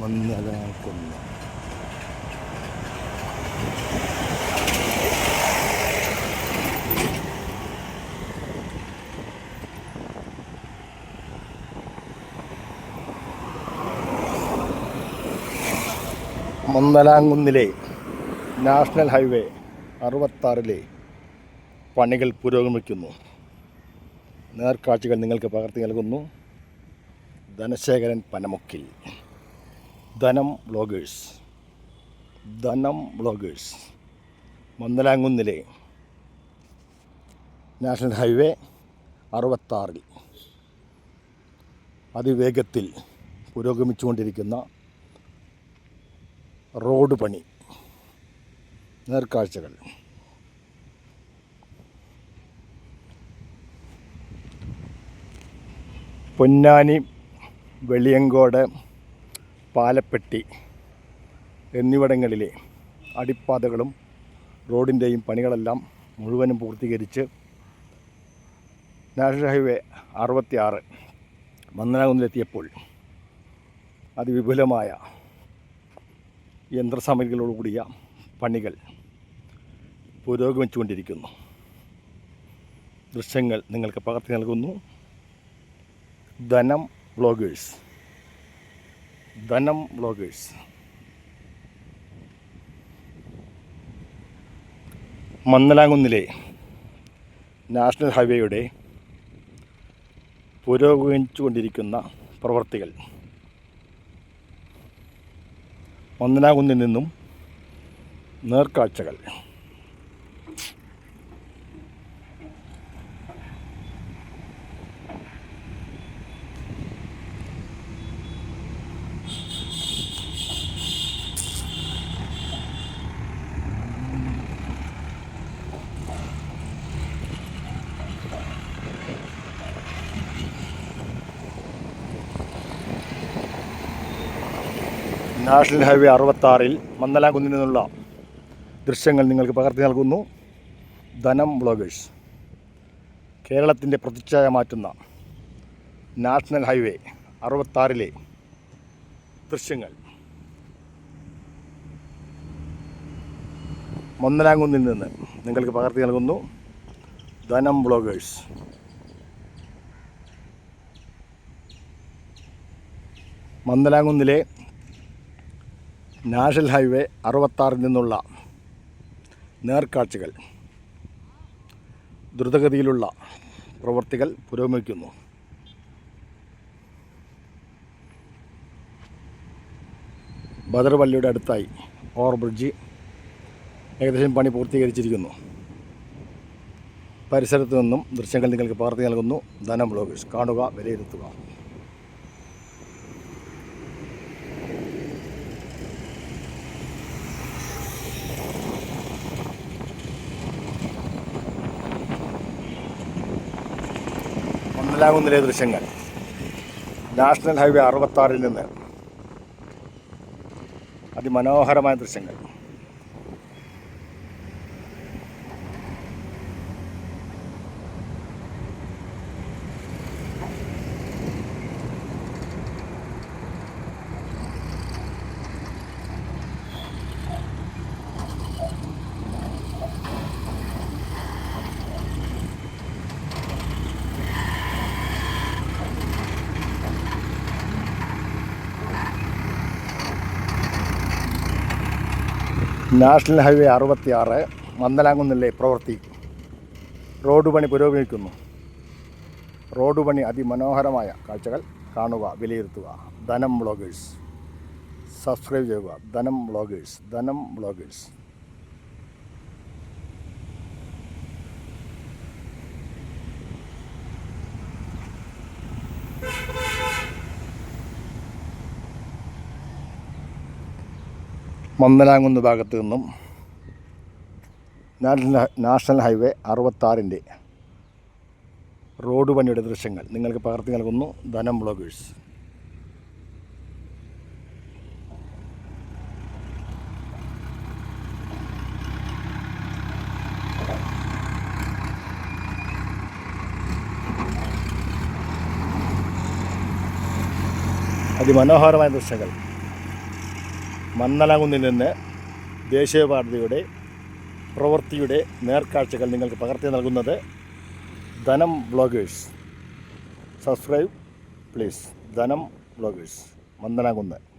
മന്നലാക്കുന്ന മന്ദലാങ്കുന്നിലെ national highway അറുപത്താറിലെ പണികൾ പുരോഗമിക്കുന്നു. നേർക്കാഴ്ചകൾ നിങ്ങൾക്ക് പകർത്തി നൽകുന്നു. ധനശേഖരൻ പനമുക്കിൽ. ധനം ബ്ലോഗേഴ്സ് ധനം ബ്ലോഗേഴ്സ് മന്ദലാങ്കുന്നിലെ നാഷണൽ ഹൈവേ അറുപത്താറിൽ അതിവേഗത്തിൽ പുരോഗമിച്ചുകൊണ്ടിരിക്കുന്ന റോഡ് പണി നേർക്കാഴ്ചകൾ. പൊന്നാനി വെളിയങ്കോട് പാലപ്പെട്ടി എന്നിവിടങ്ങളിലെ അടിപ്പാതകളും റോഡിന്റെയും പണികളെല്ലാം മുഴുവനും പൂർത്തീകരിച്ച് നാഷണൽ ഹൈവേ അറുപത്തിയാറ് മന്ദനാകുന്നിലെത്തിയപ്പോൾ അതിവിപുലമായ യന്ത്രസാമഗ്രികളോടുകൂടിയ പണികൾ പുരോഗമിച്ചുകൊണ്ടിരിക്കുന്നു. ദൃശ്യങ്ങൾ നിങ്ങൾക്ക് പകർത്തി നൽകുന്നു. ധനം വ്ളോഗേഴ്സ് ധനം വ്ളോഗേഴ്സ് മന്നലാങ്കുന്നിലെ നാഷണൽ ഹൈവേയുടെ പുരോഗമിച്ചുകൊണ്ടിരിക്കുന്ന പ്രവർത്തികൾ. മന്നലാങ്കുന്നിൽ നിന്നും നേർക്കാഴ്ചകൾ. നാഷണൽ ഹൈവേ അറുപത്താറിൽ മന്ദലാകുന്നിൽ നിന്നുള്ള ദൃശ്യങ്ങൾ നിങ്ങൾക്ക് പകർത്തി നൽകുന്നു. ധനം ബ്ലോഗേഴ്സ് കേരളത്തിന്റെ പ്രതിച്ഛായ മാറ്റുന്ന നാഷണൽ ഹൈവേ അറുപത്താറിലെ ദൃശ്യങ്ങൾ. മന്ദലാകുന്നിൽ നിന്ന് നിങ്ങൾക്ക് പകർത്തി നൽകുന്നു. ധനം ബ്ലോഗേഴ്സ് മന്ദലാകുന്നിലെ നാഷണൽ ഹൈവേ അറുപത്താറിൽ നിന്നുള്ള നേർക്കാഴ്ചകൾ. ദ്രുതഗതിയിലുള്ള പ്രവർത്തികൾ പുരോഗമിക്കുന്നു. ബദർപള്ളിയുടെ അടുത്തായി ഓവർബ്രിഡ്ജ് ഏകദേശം പണി പൂർത്തീകരിച്ചിരിക്കുന്നു. പരിസരത്തു നിന്നും ദൃശ്യങ്ങൾ നിങ്ങൾക്ക് പകർത്തി നൽകുന്നു. ധനം ബ്ലോഗേഴ്സ് കാണുക വിലയിരുത്തുക. മന്ദലാകുന്നിലെ ദൃശ്യങ്ങൾ. നാഷണൽ ഹൈവേ അറുപത്താറിൽ നിന്ന്. അതിമനോഹരമായ ദൃശ്യങ്ങൾ. നാഷണൽ ഹൈവേ അറുപത്തിയാറ് മന്ദലാങ്കുന്നിലെ പ്രവൃത്തി. റോഡ് പണി പുരോഗമിക്കുന്നു. റോഡ് പണി അതിമനോഹരമായ കാഴ്ചകൾ കാണുക വിലയിരുത്തുക. ധനം വ്ളോഗേഴ്സ് സബ്സ്ക്രൈബ് ചെയ്യുക. ധനം വ്ളോഗേഴ്സ് ധനം ബ്ലോഗേഴ്സ്. മന്ദലാങ്കുന്ന് ഭാഗത്തു നിന്നും നാഷണൽ ഹൈവേ അറുപത്താറിന്റെ റോഡ് പണിയുടെ ദൃശ്യങ്ങൾ നിങ്ങൾക്ക് പകർത്തി നൽകുന്നു ധനം ബ്ലോഗേഴ്സ്. അതിമനോഹരമായ ദൃശ്യങ്ങൾ. മന്നലാകുന്നിൽ നിന്ന് ദേശീയ പാർട്ടിയുടെ പ്രവൃത്തിയുടെ നേർക്കാഴ്ചകൾ നിങ്ങൾക്ക് പകർത്തി നൽകുന്നത് Dhanam bloggers. Subscribe please Dhanam bloggers. മന്ദനാകുന്ന്